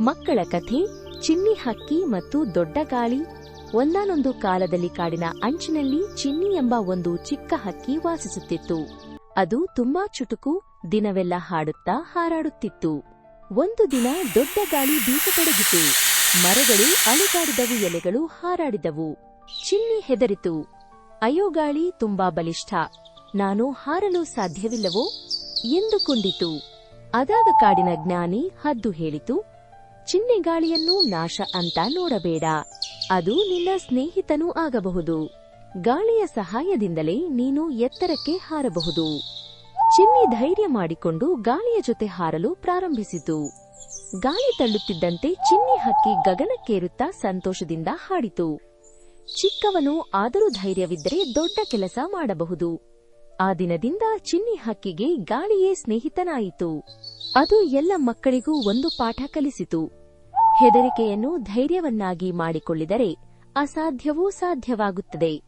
ಮಕ್ಕಳ ಕಥೆ, ಚಿನ್ನಿ ಹಕ್ಕಿ ಮತ್ತು ದೊಡ್ಡ ಗಾಳಿ. ಒಂದಾನೊಂದು ಕಾಲದಲ್ಲಿ ಕಾಡಿನ ಅಂಚಿನಲ್ಲಿ ಚಿನ್ನಿ ಎಂಬ ಒಂದು ಚಿಕ್ಕ ಹಕ್ಕಿ ವಾಸಿಸುತ್ತಿತ್ತು. ಅದು ತುಂಬಾ ಚುಟುಕು, ದಿನವೆಲ್ಲ ಹಾಡುತ್ತಾ ಹಾರಾಡುತ್ತಿತ್ತು. ಒಂದು ದಿನ ದೊಡ್ಡ ಗಾಳಿ ಬೀಸತೊಡಗಿತು ಮರಗಳು ಅಲುಗಾಡಿದವು, ಎಲೆಗಳು ಹಾರಾಡಿದವು. ಚಿನ್ನಿ ಹೆದರಿತು. ಅಯ್ಯೋ ಗಾಳಿ, ತುಂಬಾ ಬಲಿಷ್ಠ. ನಾನು ಹಾರಲು ಸಾಧ್ಯವಿಲ್ಲವೋ? ಎಂದುಕೊಂಡಿತು. ಅದಾಗ ಕಾಡಿನ ಜ್ಞಾನಿ ಹದ್ದು ಹೇಳಿತು ಚಿನ್ನೆ ಗಾಳಿಯನ್ನು ನಾಶ ಅಂತ ನೋಡಬೇಡ. ಅದು ನಿನ್ನ ಸ್ನೇಹಿತನೂ ಆಗಬಹುದು. ಗಾಳಿಯ ಸಹಾಯದಿಂದಲೇ ನೀನು ಎತ್ತರಕ್ಕೆ ಹಾರಬಹುದು. ಚಿನ್ನಿ ಧೈರ್ಯ ಮಾಡಿಕೊಂಡು ಗಾಳಿಯ ಜೊತೆ ಹಾರಲು ಪ್ರಾರಂಭಿಸಿತು. ಗಾಳಿ ತಳ್ಳುತ್ತಿದ್ದಂತೆ ಚಿನ್ನಿ ಹಕ್ಕಿ ಗಗನಕ್ಕೇರುತ್ತಾ ಸಂತೋಷದಿಂದ ಹಾಡಿತು. ಚಿಕ್ಕವನು ಆದರೂ ಧೈರ್ಯವಿದ್ದರೆ ದೊಡ್ಡ ಕೆಲಸ ಮಾಡಬಹುದು. ಆ ದಿನದಿಂದ ಚಿನ್ನಿ ಹಕ್ಕಿಗೆ ಗಾಳಿಯೇ ಸ್ನೇಹಿತನಾಯಿತು. ಅದು ಎಲ್ಲ ಮಕ್ಕಳಿಗೂ ಒಂದು ಪಾಠ ಕಲಿಸಿತು. ಹೆದರಿಕೆಯನ್ನು ಧೈರ್ಯವನ್ನಾಗಿ ಮಾಡಿಕೊಳ್ಳಿದರೆ ಅಸಾಧ್ಯವೂ ಸಾಧ್ಯವಾಗುತ್ತದೆ.